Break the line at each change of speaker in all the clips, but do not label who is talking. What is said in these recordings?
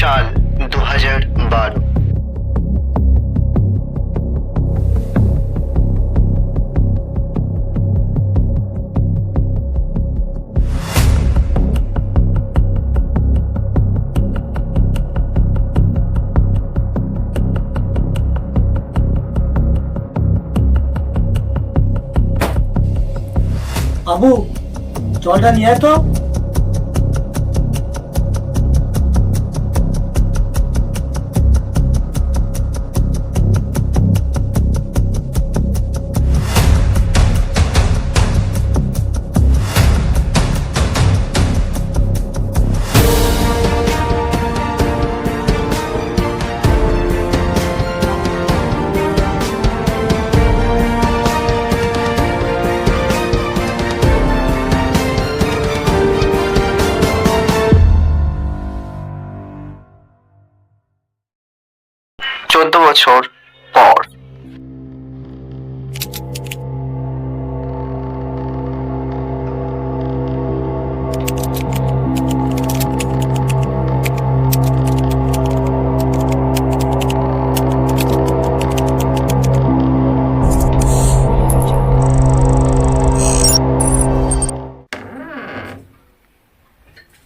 সাল দু হাজার বারো
বাবু জলটা নিয়ে আয় তো
বছর পর।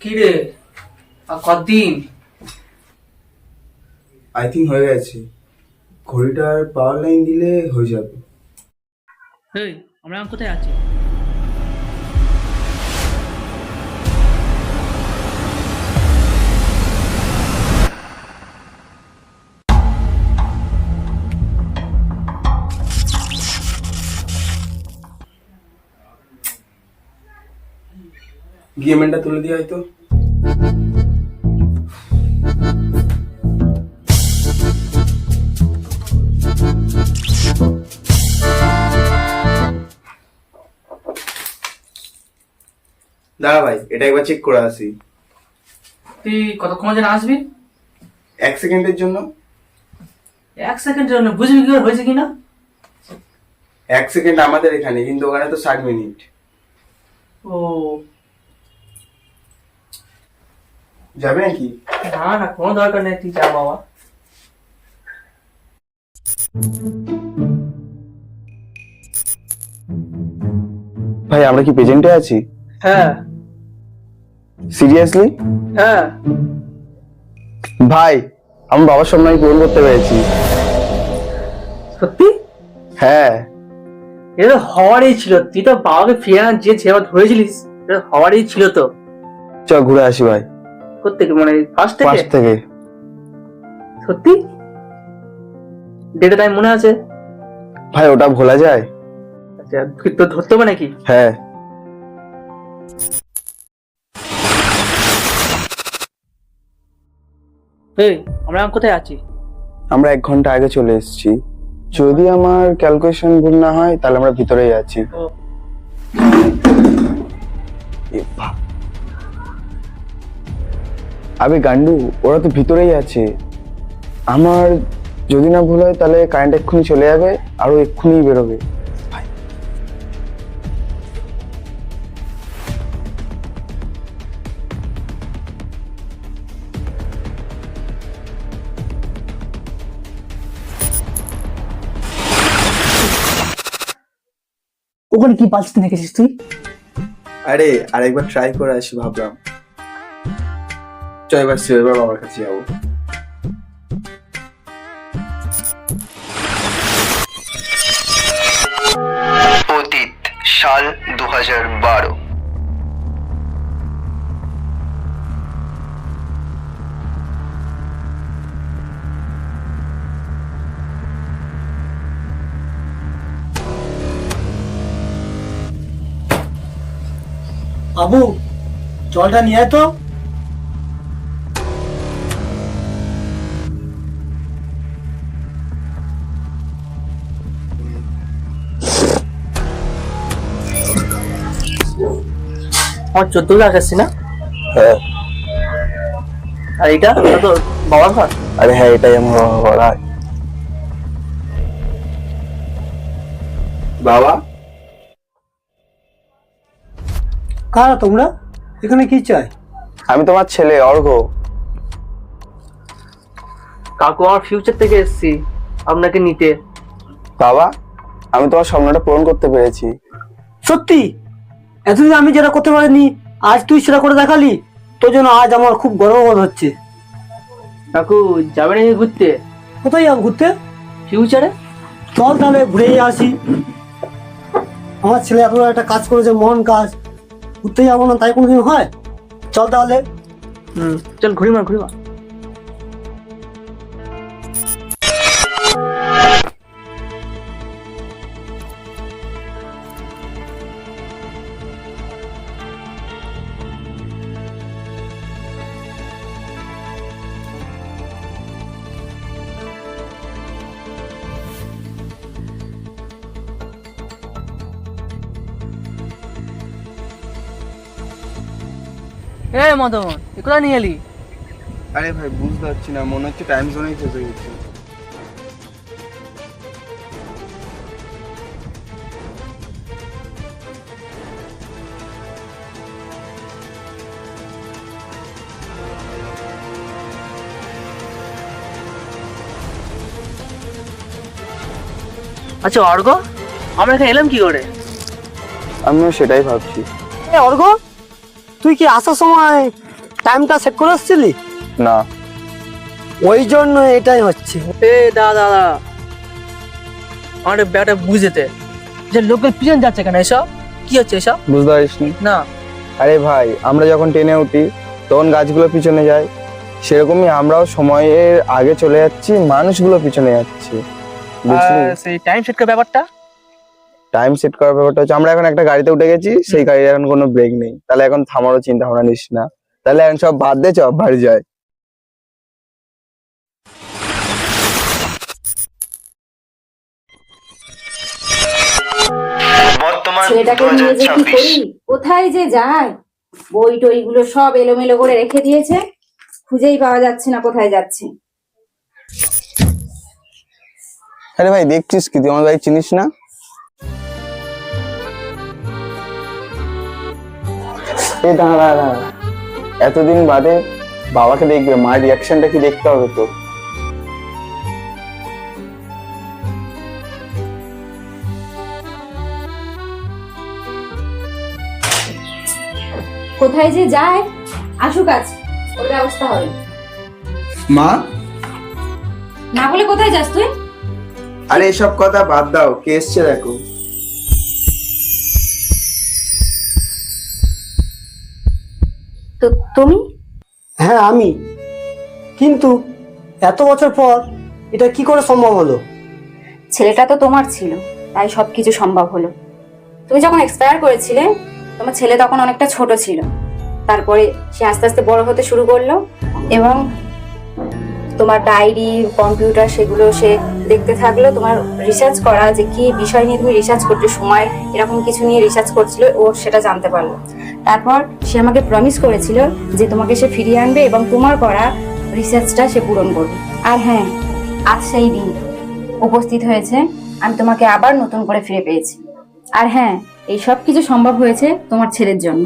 কি রে? আর কতদিন?
আই থিঙ্ক হয়ে গেছে। ঘড়িটার পাওয়ার লাইন দিলে হয়ে যাবে।
এই আমরা এখন কোথায় আছি?
গেমেন্টটা তুলে দিয়ে হয়তো। দাঁড়া ভাই এটা একবার চেক করে আসি।
তুই কতক্ষণ যেন আসবি?
এক সেকেন্ডের জন্য।
এক সেকেন্ডের জন্য? বুঝবি কি হয়েছে কিনা?
এক সেকেন্ড আমাদের এখানে কিন্তু ওখানে তো ষাট মিনিট।
ও।
যাবে নাকি?
না না কোনো দরকার নেই তুই যা বাবা।
ভাই আমরা কি প্রেজেন্টে আছি?
হ্যাঁ।
সিরিয়াসলি
হ্যাঁ।
ভাই আমি বাবার স্বপ্ন আমি পূরণ করতে পেরেছি।
সত্যি?
হ্যাঁ।
এটা তো হওয়ারই ছিল। তুই তো বাবাকে ফিরে আনার যে ছেলে ধরেছিলিস এটা হওয়ারই ছিল তো।
চ ঘুরে আসি ভাই।
কোথেকে মানে ফার্স্ট থেকে?
থেকে।
সত্যি? ডেটে টাইম মনে আছে?
ভাই ওটা ভোলা যায়।
আচ্ছা তুই তো ধরতে হবে নাকি?
হ্যাঁ।
এই আমরা এখন কোথায় আছি?
আমরা এক ঘণ্টা আগে চলে এসেছি। যদি আমার ক্যালকুলেশন ভুল না হয় তাহলে আমরা ভিতরেই আছি। আবে গান্ডু ওরা তো ভিতরেই আছে। আমার যদি না ভুল হয় তাহলে কারেন্ট এক্ষুনি চলে যাবে আর ও এক্ষুনি বেরোবে।
ওখানে কি পালস দেখেছিস তুই?
আরে, আরেকবার ট্রাই করে আসি, ভাবলাম। চল এবার এবার বাবার কাছে যাব।
বাবু জলটা নিয়ে তো।
আমার চোদ্দ লাখ আসছি না?
হ্যাঁ।
আর এটা? তো বাবার ঘর?
আরে হ্যাঁ এটাই আমার বাবা বলা বাবা?
কারা তোমরা? এখানে কি চাই
আমি তোমার ছেলে অর্ঘ।
কাকু আমার ফিউচার থেকে এসেছি। আপনাকে নিতে।
বাবা আমি তোমার স্বপ্নটা পূরণ করতে পেরেছি।
সত্যি? এতদিন আমি যেটা করতে পারিনি আজ তুই সেটা করে দেখালি? তোর জন্য আজ আমার খুব গর্ববোধ হচ্ছে।
কাকু যাবে নাকি ঘুরতে?
কোথায় যাব ঘুরতে?
ফিউচারে
চল তাহলে ঘুরেই আসি। আমার ছেলে এত একটা কাজ করেছে মহান কাজ। ঘুরতে যাব না তাই কোনোদিন হয়? চল তাহলে।
হুম চল ঘুরি মার ঘুরি মার এ মদন এ কোথায় নিয়ে এলি?
আরে ভাই বুঝতে পারছি না মনে হচ্ছে টাইম জোনেই ফেসে গেছি।
আচ্ছা অর্ঘ? আমরা এখানে এলাম কি করে?
আমিও সেটাই ভাবছি।
অর্ঘ? তুই কি আসার সময় টাইমটা সেট করে আসছিলি?
না।
ওই জন্য এটাই হচ্ছে।
এ দাদা দাদা আমার ব্যাটা বুঝেতে যে লোকের পিছন যাচ্ছে কেন এসব? কি হচ্ছে এসব?
বুঝতে পারিসনি
না?
আরে ভাই আমরা যখন ট্রেনে উঠি তখন গাছগুলো পিছনে যায়। সেরকমই আমরাও সময়ের আগে চলে যাচ্ছি মানুষগুলো পিছনে যাচ্ছে।
সেই টাইম সেট করার ব্যাপারটা?
টাইম সেট করার ব্যাপারটা হচ্ছে আমরা এখন একটা গাড়িতে উঠে গেছি সেই গাড়ির এখন কোনো ব্রেক নেই। তাহলে এখন থামারও চিন্তা ভাবনা নিস না। তাহলে এখন সব বাদ দে চপ বাড়ি যায়
বর্তমান
ছেলেটাকে নিয়ে যে কি করি? কোথায় যে যায়? বই টইগুলো সব এলোমেলো করে রেখে দিয়েছে। খুঁজেই পাওয়া যাচ্ছে না কোথায় যাচ্ছে।
আরে ভাই দেখছিস কি? তুই আমার ভাই চিনিস না? এ দাঁড়া দাঁড়া দাঁড়া। এতদিন বাদে বাবাকে দেখবে মার রিয়াকশনটা কি দেখতে হবে তো
কোথায় যে যায়? আসুক আজ ওর ব্যবস্থা হবে।
মা?
না বলে কোথায় যাস তুই?
আরে এসব কথা বাদ দাও কে এসছে দেখো?
তো তুমি?
হ্যাঁ আমি। কিন্তু এত বছর পর এটা কি করে সম্ভব হলো?
ছেলেটা তো তোমার ছিল তাই সবকিছু সম্ভব হলো। তুমি যখন এক্সপায়ার করেছিলে তোমার ছেলে তখন অনেকটা ছোট ছিল। তারপরে সে আস্তে আস্তে বড় হতে শুরু করল এবং তোমার ডায়েরি কম্পিউটার সেগুলো সে দেখতে থাকল, তোমার রিসার্চ করা যে কি বিষয় নিয়ে তুমি রিসার্চ করছ, সময়, এরকম কিছু নিয়ে রিসার্চ করছিল, ও সেটা জানতে পারল। তারপর সে আমাকে প্রমিস করেছিল যে তোমাকে সে ফিরিয়ে আনবে এবং তোমার করা রিসার্চটা সে পূরণ করবে। আর হ্যাঁ আজ সেই দিন উপস্থিত হয়েছে, আমি তোমাকে আবার নতুন করে ফিরে পেয়েছি। আর হ্যাঁ এই সব কিছু সম্ভব হয়েছে তোমার ছেলের জন্য।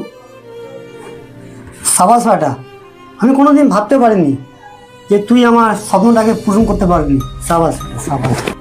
সাবাস আমি কোনোদিন ভাবতে পারিনি যে তুই আমার স্বপ্নটাকে পূরণ করতে পারবি। সাবাস সাবাস।